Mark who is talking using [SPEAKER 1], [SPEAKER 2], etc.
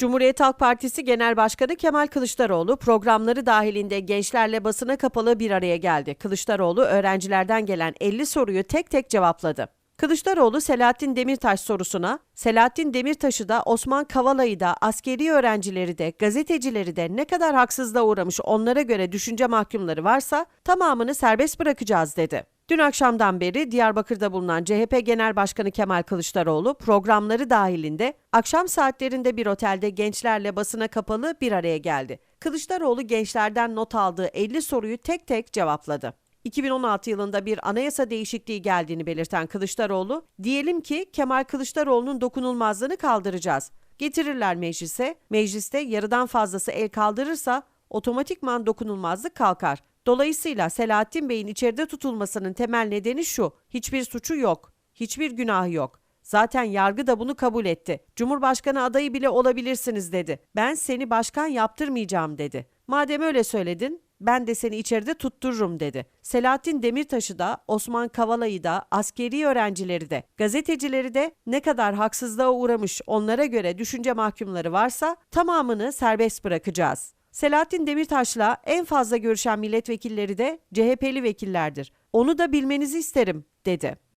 [SPEAKER 1] Cumhuriyet Halk Partisi Genel Başkanı Kemal Kılıçdaroğlu programları dahilinde gençlerle basına kapalı bir araya geldi. Kılıçdaroğlu öğrencilerden gelen 50 soruyu tek tek cevapladı. Kılıçdaroğlu Selahattin Demirtaş sorusuna, Selahattin Demirtaş'ı da Osman Kavala'yı da askeri öğrencileri de gazetecileri de ne kadar haksızlığa uğramış onlara göre düşünce mahkumları varsa tamamını serbest bırakacağız dedi. Dün akşamdan beri Diyarbakır'da bulunan CHP Genel Başkanı Kemal Kılıçdaroğlu programları dahilinde akşam saatlerinde bir otelde gençlerle basına kapalı bir araya geldi. Kılıçdaroğlu gençlerden not aldığı 50 soruyu tek tek cevapladı. 2016 yılında bir anayasa değişikliği geldiğini belirten Kılıçdaroğlu, diyelim ki Kemal Kılıçdaroğlu'nun dokunulmazlığını kaldıracağız. Getirirler meclise, mecliste yarıdan fazlası el kaldırırsa otomatikman dokunulmazlık kalkar. Dolayısıyla Selahattin Bey'in içeride tutulmasının temel nedeni şu, hiçbir suçu yok, hiçbir günahı yok. Zaten yargı da bunu kabul etti. Cumhurbaşkanı adayı bile olabilirsiniz dedi. Ben seni başkan yaptırmayacağım dedi. Madem öyle söyledin, ben de seni içeride tuttururum dedi. Selahattin Demirtaş'ı da, Osman Kavala'yı da, askeri öğrencileri de, gazetecileri de ne kadar haksızlığa uğramış onlara göre düşünce mahkumları varsa tamamını serbest bırakacağız. Selahattin Demirtaş'la en fazla görüşen milletvekilleri de CHP'li vekillerdir. Onu da bilmenizi isterim, dedi.